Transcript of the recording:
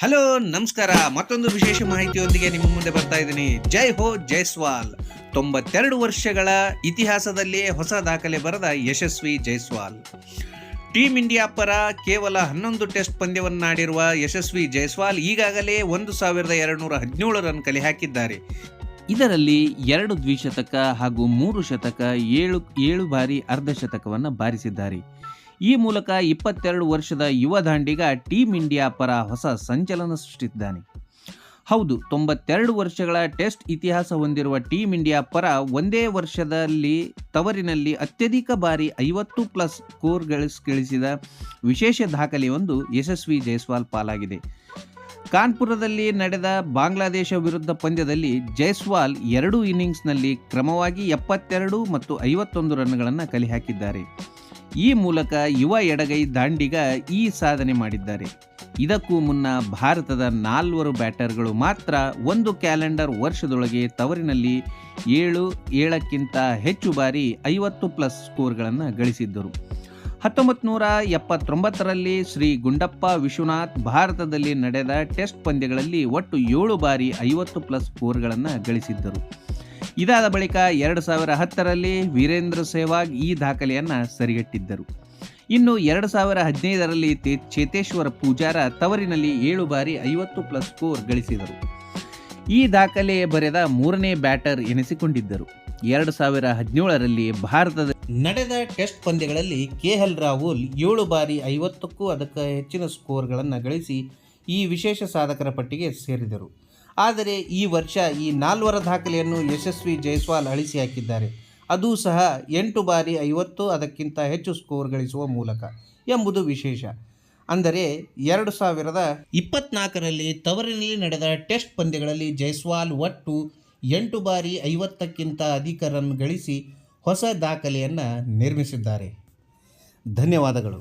Hello, ನಮಸ್ಕಾರ. ಮತ್ತೊಂದು ವಿಶೇಷ ಮಾಹಿತಿಯೊಂದಿಗೆ ನಿಮ್ಮ ಮುಂದೆ ಬರ್ತಾ ಇದ್ದೀನಿ. ಜೈ ಹೋ ಜೈಸ್ವಾಲ್ ತೊಂಬತ್ತೆರಡು ವರ್ಷಗಳ ಇತಿಹಾಸದಲ್ಲಿಯೇ ಹೊಸ ದಾಖಲೆ ಬರೆದ ಯಶಸ್ವಿ ಜೈಸ್ವಾಲ್. ಟೀಮ್ ಇಂಡಿಯಾ ಪರ ಕೇವಲ ಹನ್ನೊಂದು ಟೆಸ್ಟ್ ಪಂದ್ಯವನ್ನಾಡಿರುವ ಯಶಸ್ವಿ ಜೈಸ್ವಾಲ್ ಈಗಾಗಲೇ ಒಂದು ಸಾವಿರದ ಎರಡುನೂರ ಹದಿನೇಳು ರನ್ ಕಲೆ ಹಾಕಿದ್ದಾರೆ. ಇದರಲ್ಲಿ ಎರಡು ದ್ವಿಶತಕ ಹಾಗೂ ಮೂರು ಶತಕ, ಏಳು ಏಳು ಬಾರಿ ಅರ್ಧ ಶತಕವನ್ನು ಬಾರಿಸಿದ್ದಾರೆ. ಈ ಮೂಲಕ ಇಪ್ಪತ್ತೆರಡು ವರ್ಷದ ಯುವ ದಾಂಡಿಗ ಟೀಮ್ ಇಂಡಿಯಾ ಪರ ಹೊಸ ಸಂಚಲನ ಸೃಷ್ಟಿಸಿದ್ದಾನೆ. ಹೌದು, ತೊಂಬತ್ತೆರಡು ವರ್ಷಗಳ ಟೆಸ್ಟ್ ಇತಿಹಾಸ ಹೊಂದಿರುವ ಟೀಮ್ ಇಂಡಿಯಾ ಪರ ಒಂದೇ ವರ್ಷದಲ್ಲಿ ತವರಿನಲ್ಲಿ ಅತ್ಯಧಿಕ ಬಾರಿ ಐವತ್ತು ಪ್ಲಸ್ ಸ್ಕೋರ್ ಗಳಿಸ್, ಗಳಿಸಿದ ವಿಶೇಷ ದಾಖಲೆಯೊಂದು ಯಶಸ್ವಿ ಜೈಸ್ವಾಲ್ ಪಾಲಾಗಿದೆ. ಕಾನ್ಪುರದಲ್ಲಿ ನಡೆದ ಬಾಂಗ್ಲಾದೇಶ ವಿರುದ್ಧ ಪಂದ್ಯದಲ್ಲಿ ಜೈಸ್ವಾಲ್ ಎರಡು ಇನ್ನಿಂಗ್ಸ್ನಲ್ಲಿ ಕ್ರಮವಾಗಿ ಎಪ್ಪತ್ತೆರಡು ಮತ್ತು ಐವತ್ತೊಂದು ರನ್ಗಳನ್ನು ಕಲೆ ಹಾಕಿದ್ದಾರೆ ಈ ಮೂಲಕ ಯುವ ಎಡಗೈ ದಾಂಡಿಗ ಈ ಸಾಧನೆ ಮಾಡಿದ್ದಾರೆ. ಇದಕ್ಕೂ ಮುನ್ನ ಭಾರತದ ನಾಲ್ವರು ಬ್ಯಾಟರ್ಗಳು ಮಾತ್ರ ಒಂದು ಕ್ಯಾಲೆಂಡರ್ ವರ್ಷದೊಳಗೆ ತವರಿನಲ್ಲಿ ಏಳು, ಏಳಕ್ಕಿಂತ ಹೆಚ್ಚು ಬಾರಿ ಐವತ್ತು ಪ್ಲಸ್ ಸ್ಕೋರ್ಗಳನ್ನು ಗಳಿಸಿದ್ದರು. ಹತ್ತೊಂಬತ್ತು ನೂರ ಎಪ್ಪತ್ತೊಂಬತ್ತರಲ್ಲಿ ಶ್ರೀ ಗುಂಡಪ್ಪ ವಿಶ್ವನಾಥ್ ಭಾರತದಲ್ಲಿ ನಡೆದ ಟೆಸ್ಟ್ ಪಂದ್ಯಗಳಲ್ಲಿ ಒಟ್ಟು ಏಳು ಬಾರಿ ಐವತ್ತು ಪ್ಲಸ್ ಸ್ಕೋರ್ಗಳನ್ನು ಗಳಿಸಿದ್ದರು. ಇದಾದ ಬಳಿಕ ಎರಡು ಸಾವಿರ ಹತ್ತರಲ್ಲಿ ವೀರೇಂದ್ರ ಸೆಹ್ವಾಗ್ ಈ ದಾಖಲೆಯನ್ನು ಸರಿಗಟ್ಟಿದ್ದರು. ಇನ್ನು ಎರಡು ಸಾವಿರ ಹದಿನೈದರಲ್ಲಿ ಚೇತೇಶ್ವರ ಪೂಜಾರ ತವರಿನಲ್ಲಿ ಏಳು ಬಾರಿ ಐವತ್ತು ಪ್ಲಸ್ ಸ್ಕೋರ್ ಗಳಿಸಿದರು. ಈ ದಾಖಲೆ ಬರೆದ ಮೂರನೇ ಬ್ಯಾಟರ್ ಎನಿಸಿಕೊಂಡಿದ್ದರು. ಎರಡು ಸಾವಿರ ಹದಿನೇಳರಲ್ಲಿ ಭಾರತದ ನಡೆದ ಟೆಸ್ಟ್ ಪಂದ್ಯಗಳಲ್ಲಿ ಕೆ ಎಲ್ ರಾಹುಲ್ ಏಳು ಬಾರಿ ಐವತ್ತಕ್ಕೂ ಅದಕ್ಕೆ ಹೆಚ್ಚಿನ ಸ್ಕೋರ್ಗಳನ್ನು ಗಳಿಸಿ ಈ ವಿಶೇಷ ಸಾಧಕರ ಪಟ್ಟಿಗೆ ಸೇರಿದರು. ಆದರೆ ಈ ವರ್ಷ ಈ ನಾಲ್ವರ ದಾಖಲೆಯನ್ನು ಯಶಸ್ವಿ ಜೈಸ್ವಾಲ್ ಅಳಿಸಿ ಹಾಕಿದ್ದಾರೆ. ಅದೂ ಸಹ ಎಂಟು ಬಾರಿ ಐವತ್ತು ಅದಕ್ಕಿಂತ ಹೆಚ್ಚು ಸ್ಕೋರ್ ಗಳಿಸುವ ಮೂಲಕ ಎಂಬುದು ವಿಶೇಷ. ಅಂದರೆ ಎರಡು ಸಾವಿರದ ಇಪ್ಪತ್ನಾಲ್ಕರಲ್ಲಿ ತವರಿನಲ್ಲಿ ನಡೆದ ಟೆಸ್ಟ್ ಪಂದ್ಯಗಳಲ್ಲಿ ಜೈಸ್ವಾಲ್ ಒಟ್ಟು ಎಂಟು ಬಾರಿ ಐವತ್ತಕ್ಕಿಂತ ಅಧಿಕ ರನ್ ಗಳಿಸಿ ಹೊಸ ದಾಖಲೆಯನ್ನು ನಿರ್ಮಿಸಿದ್ದಾರೆ. ಧನ್ಯವಾದಗಳು.